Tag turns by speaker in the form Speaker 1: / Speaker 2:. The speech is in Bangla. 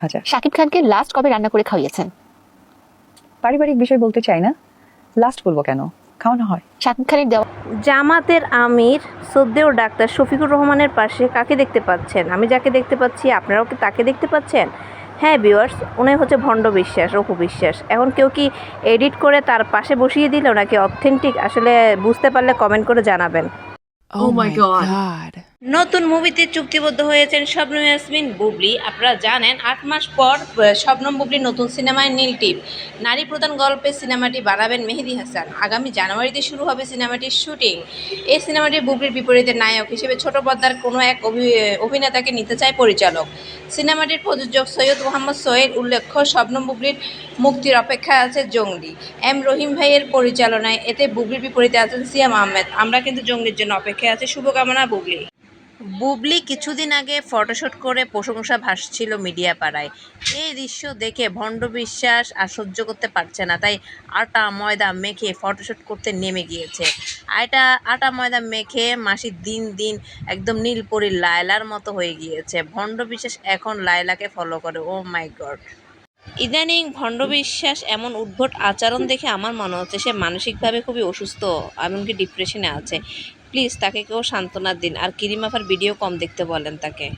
Speaker 1: ভাজা
Speaker 2: শাকিব খানকে লাস্ট কবে রান্না করে খাইয়েছেন
Speaker 1: পারিবারিক বিষয় বলতে চাই না। লাস্ট বলব কেন? খাওয়ানো হয়।
Speaker 2: শাকিব খানের দেওয়া
Speaker 3: জামাতের আমির সদ্দেও ডাক্তার শফিকুর রহমানের পাশে কাকে দেখতে পাচ্ছেন? আমি যাকে দেখতে পাচ্ছি আপনারাও কি তাকে দেখতে পাচ্ছেন? হ্যাঁ ভিউয়ার্স উনি হচ্ছে ভণ্ড বিশ্বাস অপু বিশ্বাস। এখন কেউ কি এডিট করে তার পাশে বসিয়ে দিল নাকি অথেন্টিক আসলে বুঝতে পারলে কমেন্ট করে জানাবেন।
Speaker 4: Oh, my god.
Speaker 3: নতুন মুভিতে চুক্তিবদ্ধ হয়েছেন শবনম ইয়াসমিন, বুবলি। আপনারা জানেন, আট মাস পর শবনম বুবলির নতুন সিনেমায় নীল টিপ। নারী প্রধান গল্পে সিনেমাটি বানাবেন মেহেদি হাসান। আগামী জানুয়ারিতে শুরু হবে সিনেমাটির শুটিং। এই সিনেমাটি বুবলির বিপরীতে নায়ক হিসেবে ছোট পর্দার কোনো এক অভি- অভিনেতাকে নিতে চায় পরিচালক। সিনেমাটির প্রযোজক সৈয়দ মোহাম্মদ সোহেল উল্লেখ্য শবনম বুবলির মুক্তির অপেক্ষায় আছে জঙ্গলি। এম রহিম ভাইয়ের পরিচালনায় এতে বুবলির বিপরীতে আছেন সিয়াম আহমেদ। আমরা কিন্তু জঙ্গলির জন্য অপেক্ষায় আছে। শুভকামনা, বুবলি। বুবলি কিছুদিন আগে ফটোশুট করে প্রশংসা ভাসছিল মিডিয়া পাড়ায় এই দৃশ্য দেখে ভণ্ড বিশ্বাস আর সহ্য করতে পারছে না, তাই আটা ময়দা মেখে ফটোশুট করতে নেমে গিয়েছে। আটা আটা ময়দা মেখে মাসি দিন দিন একদম নীলপরীর লায়লার মতো হয়ে গিয়েছে। ভণ্ড বিশ্বাস এখন লায়লাকে ফলো করে। ও মাই গড ইদানিং ভণ্ড বিশ্বাস এমন উদ্ভট আচরণ দেখে আমার মনে হচ্ছে সে মানসিকভাবে খুবই অসুস্থ, এমনকি ডিপ্রেশনে আছে। প্লিজ তাকে কেউ সান্ত্বনা দিন। আর কিরিমাফার ভিডিও কম দেখতে বলেন তাকে।